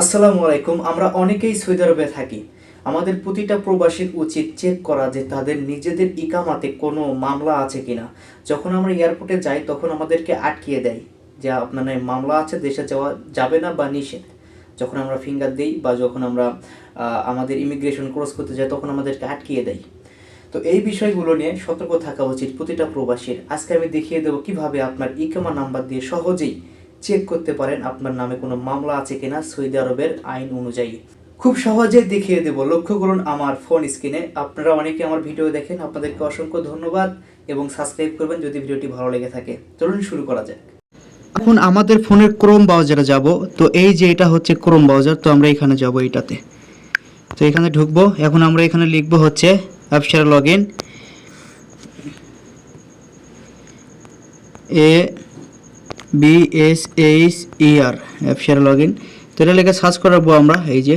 আসসালামু আলাইকুম, আমরা অনেকেই সৌদি আরবে থাকি। আমাদের প্রতিটা প্রবাসীর উচিত চেক করা যে তাদের নিজেদের ইকামাতে কোনো মামলা আছে কিনা। যখন আমরা এয়ারপোর্টে যাই, তখন আমাদেরকে আটকিয়ে দেয় যে আপনার মামলা আছে, দেশে যাওয়া যাবে না বা নিষেধ। যখন আমরা ফিঙ্গার দিই বা যখন আমরা আমাদের ইমিগ্রেশন ক্রস করতে যাই, তখন আমাদেরকে আটকিয়ে দেয়। তো এই বিষয়গুলো নিয়ে সতর্ক থাকা উচিত প্রতিটা প্রবাসীর। আজকে আমি দেখিয়ে দেবো কীভাবে আপনার ইকামা নাম্বার দিয়ে সহজেই চেক করতে পারেন আপনার নামে কোনো মামলা আছে কিনা সৌদি আরবের আইন অনুযায়ী। খুব সহজে দেখিয়ে দেব। লক্ষ্য করুন আমার ফোন স্ক্রিনে আপনারা অনেকে আমার ভিডিও দেখেন, আপনাদেরকে অসংখ্য ধন্যবাদ এবং সাবস্ক্রাইব করবেন যদি ভিডিওটি ভালো লেগে থাকে। চলুন শুরু করা যাক। এখন আমাদের ফোনের ক্রোম ব্রাউজারে যাব। তো এই যে এটা হচ্ছে ক্রোম ব্রাউজার তো আমরা এখানে যাব এটাতে। তো এখানে ঢুকবো। এখন আমরা এখানে লিখব হচ্ছে Absher log in A B S H E R Absher log in তো এটা লেখা সার্চ করাবো আমরা এই যে,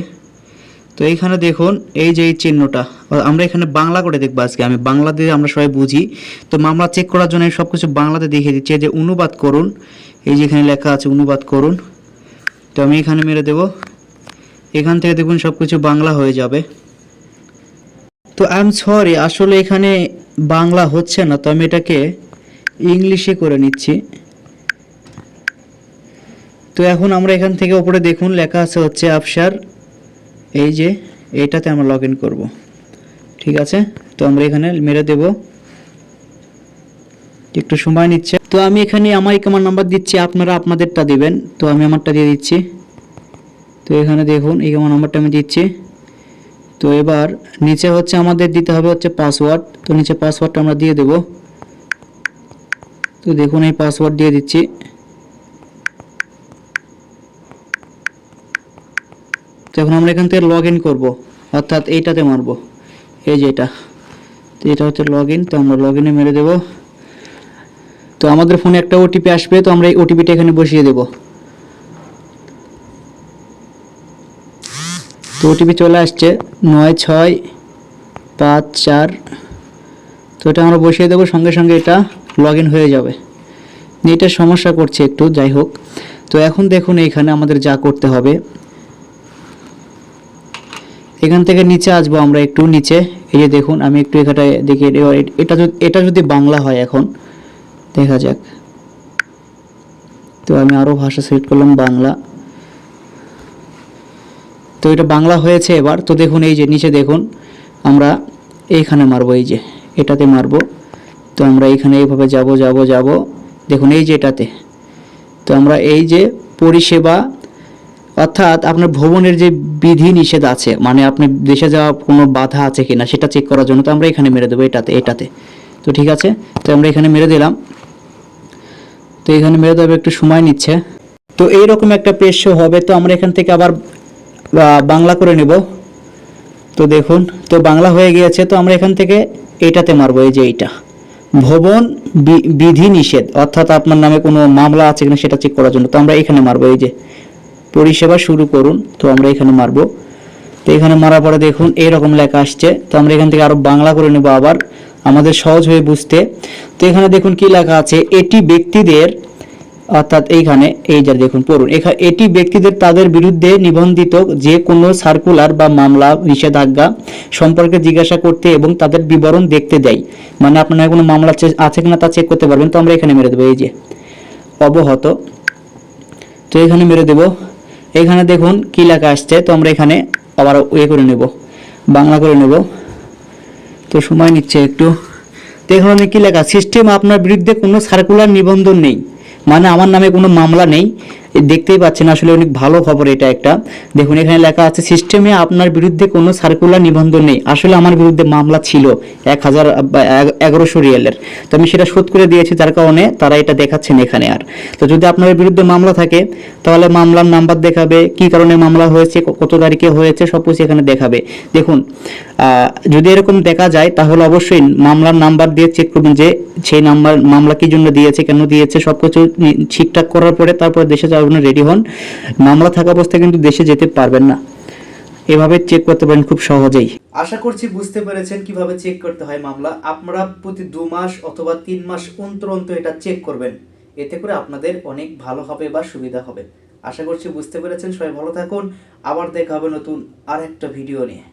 তো এইখানে দেখুন, এই যে এই চিহ্নটা আমরা এখানে বাংলা করে দেখব আজকে। আমি বাংলা দিয়ে আমরা সবাই বুঝি। তো মামলা চেক করার জন্য সব কিছু বাংলাতে দেখিয়ে দিচ্ছি। যে অনুবাদ করুন, এই যে এখানে লেখা আছে অনুবাদ করুন। তো আমি এখানে মেরে দেব। এখান থেকে দেখুন সব কিছু বাংলা হয়ে যাবে। তো আই এম সরি আসলে এখানে বাংলা হচ্ছে না, তো আমি এটাকে ইংলিশে করে নিচ্ছি। তো এখন আমরা এখান থেকে ওপরে দেখুন, লেখা আছে হচ্ছে আফসার এই যে এইটাতে আমরা লগ ইন করব। ঠিক আছে? তো আমরা এখানে মেরে দেব। একটু সময় নিচ্ছে। তো আমি এখানে আমার আমার নাম্বার দিচ্ছি, আপনারা আপনাদেরটা দিবেন। তো আমি আমারটা দিয়ে দিচ্ছি। তো এখানে দেখুন, এই আমার নাম্বারটা আমি দিচ্ছি। তো এবার নিচে হচ্ছে আমাদের দিতে হবে হচ্ছে পাসওয়ার্ড তো নিচে পাসওয়ার্ডটা আমরা দিয়ে দেব। তো দেখুন, এই পাসওয়ার্ড দিয়ে দিচ্ছি তো এখন থেকে লগ ইন করব। অর্থাৎ এইটাতে মারবো। এই যে এটা। তো এটা হচ্ছে লগ ইন তো আমরা লগ ইনে মেরে দেবো। তো আমাদের ফোনে একটা ওটিপি আসবে, তো আমরা এই ওটিপিটা এখানে বসিয়ে দেব। তো ওটিপি চলে আসছে নয় ছয় পাঁচ চার। তো এটা আমরা বসিয়ে দেবো, সঙ্গে সঙ্গে এটা লগ হয়ে যাবে। এটা সমস্যা করছে একটু, যাই হোক। তো এখন দেখুন এইখানে আমাদের যা করতে হবে। এখান থেকে নিচে আসব আমরা একটু নিচে। এই যে দেখুন, আমি একটু এখানে দেখি। এটা যদি এটা যদি বাংলা হয় এখন, দেখা যাক। তো আমি আরও ভাষা সিলেক্ট করলাম, বাংলা। তো এটা বাংলা হয়েছে এবার। তো দেখুন, এই যে নিচে দেখুন, আমরা এইখানে মারবো, এই যে এটাতে মারবো। তো আমরা এইখানে এইভাবে যাব যাব যাব। দেখুন, এই যে এটাতে। তো আমরা এই যে পরিষেবা অর্থাৎ আপনার ভ্রমণের যে বিধি নিষেধ আছে মানে আপনি দেশে যাওয়া কোনো বাধা আছে কিনা সেটা চেক করার জন্য তো আমরা এখানে মেরে দেবো এটাতে এটাতে। তো ঠিক আছে? তো আমরা এখানে মেরে দিলাম। তো এখানে মেরে দেবে একটু সময় নিচ্ছে। তো এইরকম একটা পেজ শো হবে, তো আমরা এখান থেকে আবার বাংলা করে নেব। তো দেখুন, তো বাংলা হয়ে গিয়েছে, তো আমরা এখান থেকে এটাতে মারবো, এই যে এইটা। ভবন বিধি নিষেধ, অর্থাৎ আপনার নামে কোনো মামলা আছে কিনা সেটা চেক করার জন্য, তো আমরা এখানে মারবো, এই যে। পরিষেবা শুরু করুন, তো আমরা এখানে মারবো। তো এখানে মারার পরে দেখুন, এইরকম লেখা আসছে। তো আমরা এখান থেকে আরও বাংলা করে নেব আবার, আমাদের সহজ হয়ে বুঝতে। তো এখানে দেখুন কি লেখা আছে, এটি ব্যক্তিদের, অর্থাৎ এইখানে, এই যে দেখুন, পড়ুন। এখানে এটি ব্যক্তিদের তাদের বিরুদ্ধে নিবন্ধিত যে কোনো সার্কুলার বা মামলা, নিষেধাজ্ঞা সম্পর্কে জিজ্ঞাসা করতে এবং তাদের বিবরণ দেখতে দেয়। মানে আপনার কোনো মামলা আছে কিনা তা চেক করতে পারবেন। তো আমরা এখানে মেরে দেবো, এই যে। অবহত। তো এখানে মেরে দেব। এখানে দেখুন কী লেখা আসছে, তো আমরা এখানে আবার ইয়ে করে নেব, বাংলা করে নেব। তো সময় নিচ্ছে একটু। দেখুন আমি কী লেখা সিস্টেম আপনার বিরুদ্ধে কোনো সার্কুলার নিবন্ধন নেই। মানে আমার নামে কোনো মামলা নেই। দেখতেই পাচ্ছেন, আসলে অনেক ভালো খবর এটা একটা। দেখুন, এখানে লেখা আছে, সিস্টেমে আপনার বিরুদ্ধে কোনো সার্কুলার নিবন্ধন নেই। আসলে আমার বিরুদ্ধে মামলা ছিল এক হাজার এগারোশো রিয়ালের। তো আমি সেটা শোধ করে দিয়েছি, যার কারণে তারা এটা দেখাচ্ছেন এখানে আর। তো যদি আপনার বিরুদ্ধে মামলা থাকে, তাহলে মামলার নাম্বার দেখাবে, কি কারণে মামলা হয়েছে কত তারিখে হয়েছে, সব কিছু এখানে দেখাবে। দেখুন যদি এরকম দেখা যায়, তাহলে অবশ্যই মামলার নাম্বার দিয়ে চেক করবেন যে সেই নাম্বার, মামলা কি জন্য দিয়েছে, কেন দিয়েছে সব কিছু ঠিকঠাক করার পরে তারপরে দেশে জন্য রেডি হন। মামলা থাকা অবস্থায় কিন্তু দেশে যেতে পারবেন না। এভাবে চেক করতে পারেন খুব সহজেই। আশা করছি বুঝতে পেরেছেন কীভাবে চেক করতে হয় মামলা। আপনারা প্রতি দু মাস অথবা তিন মাস অন্তর অন্তর এটা চেক করবেন। এতে করে আপনাদের অনেক ভালো হবে বা সুবিধা হবে। আশা করছি বুঝতে পেরেছেন। সবাই ভালো থাকুন। আবার দেখা হবে নতুন আর একটা ভিডিও নিয়ে।